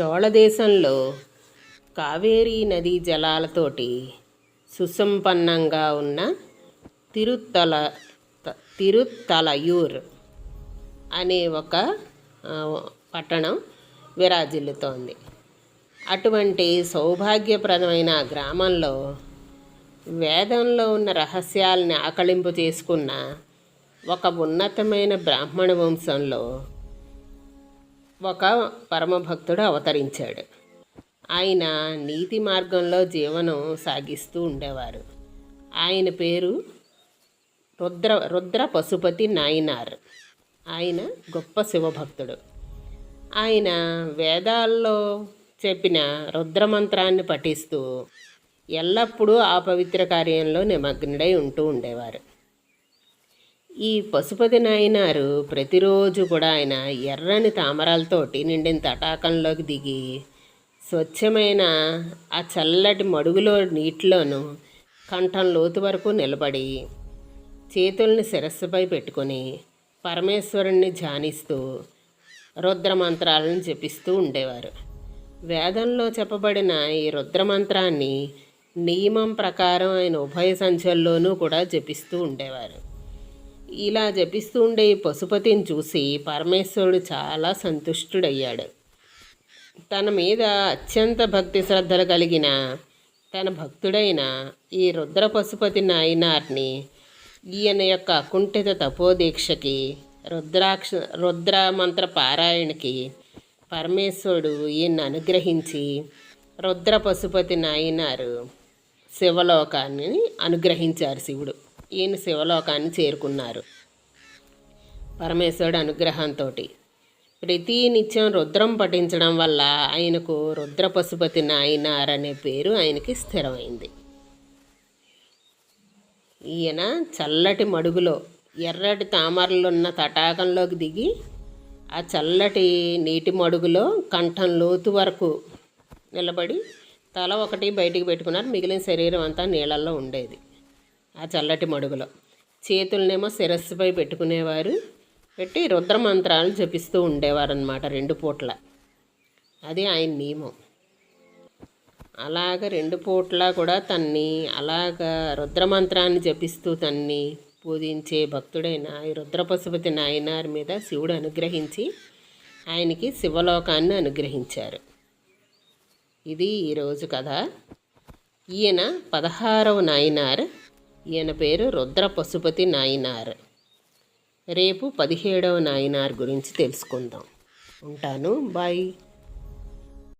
చోళదేశంలో కావేరీ నదీ జలాలతోటి సుసంపన్నంగా ఉన్న తిరుత్తల తిరుత్తలయూర్ అనే ఒక పట్టణం విరాజిల్లుతోంది. అటువంటి సౌభాగ్యప్రదమైన గ్రామంలో వేదంలో ఉన్న రహస్యాల్ని ఆకళింపు చేసుకున్న ఒక ఉన్నతమైన బ్రాహ్మణ వంశంలో ఒక పరమభక్తుడు అవతరించాడు. ఆయన నీతి మార్గంలో జీవనం సాగిస్తూ ఉండేవారు. ఆయన పేరు రుద్ర రుద్ర పశుపతి నాయనార్. ఆయన గొప్ప శివభక్తుడు. ఆయన వేదాల్లో చెప్పిన రుద్రమంత్రాన్ని పఠిస్తూ ఎల్లప్పుడూ ఆ పవిత్ర కార్యంలో నిమగ్నుడై ఉంటూ ఉండేవారు. ఈ పశుపతి నాయనారు ప్రతిరోజు కూడా ఆయన ఎర్రని తామరాలతోటి నిండిన తటాకంలోకి దిగి స్వచ్ఛమైన ఆ చల్లటి మడుగులో నీటిలోనూ కంఠం లోతు వరకు నిలబడి చేతుల్ని శిరస్సుపై పెట్టుకొని పరమేశ్వరుణ్ణి ధ్యానిస్తూ రుద్రమంత్రాలను జపిస్తూ ఉండేవారు. వేదంలో చెప్పబడిన ఈ రుద్రమంత్రాన్ని నియమం ప్రకారం ఆయన ఉభయ సంధ్యల్లోనూ కూడా జపిస్తూ ఉండేవారు. ఇలా జపిస్తూ ఉండే ఈ పశుపతిని చూసి పరమేశ్వరుడు చాలా సంతుష్టుడయ్యాడు. తన మీద అత్యంత భక్తి శ్రద్ధలు కలిగిన తన భక్తుడైన ఈ రుద్ర పశుపతి నాయనార్ని ఈయన యొక్క అకుంఠిత తపోదీక్షకి రుద్రాక్ష రుద్ర మంత్ర పారాయణకి పరమేశ్వరుడు ఈయన అనుగ్రహించి రుద్ర పశుపతి నాయనారు శివలోకాన్ని అనుగ్రహించారు శివుడు. ఈయన శివలోకాన్ని చేరుకున్నారు. పరమేశ్వరుడు అనుగ్రహంతో ప్రతి నిత్యం రుద్రం పఠించడం వల్ల ఆయనకు రుద్ర పశుపతి నాయనార్ అనే పేరు ఆయనకి స్థిరమైంది. ఈయన చల్లటి మడుగులో ఎర్రటి తామరలున్న తటాకంలోకి దిగి ఆ చల్లటి నీటి మడుగులో కంఠం లోతు వరకు నిలబడి తల ఒకటి బయటికి పెట్టుకున్నారు. మిగిలిన శరీరం అంతా నీళ్ళల్లో ఉండేది. ఆ చల్లటి మడుగులో. చేతులనేమో శిరస్సుపై పెట్టుకునేవారు. పెట్టి రుద్రమంత్రాలు జపిస్తూ ఉండేవారు అనమాట రెండు పూట్ల. అది ఆయన నియమం. అలాగ రెండు పూట్ల కూడా తన్ని అలాగ రుద్రమంత్రాన్ని జపిస్తూ తన్ని పూజించే భక్తుడైన ఈ రుద్రపశుపతి నాయనార్ మీద శివుడు అనుగ్రహించి ఆయనకి శివలోకాన్ని అనుగ్రహించారు. ఇది ఈరోజు కథ. ఈయన పదహారవ నాయనార్ ఈయన పేరు రుద్ర పశుపతి నాయనార్. రేపు పదిహేడవ నాయనార్ గురించి తెలుసుకుందాం. ఉంటాను. బాయ్.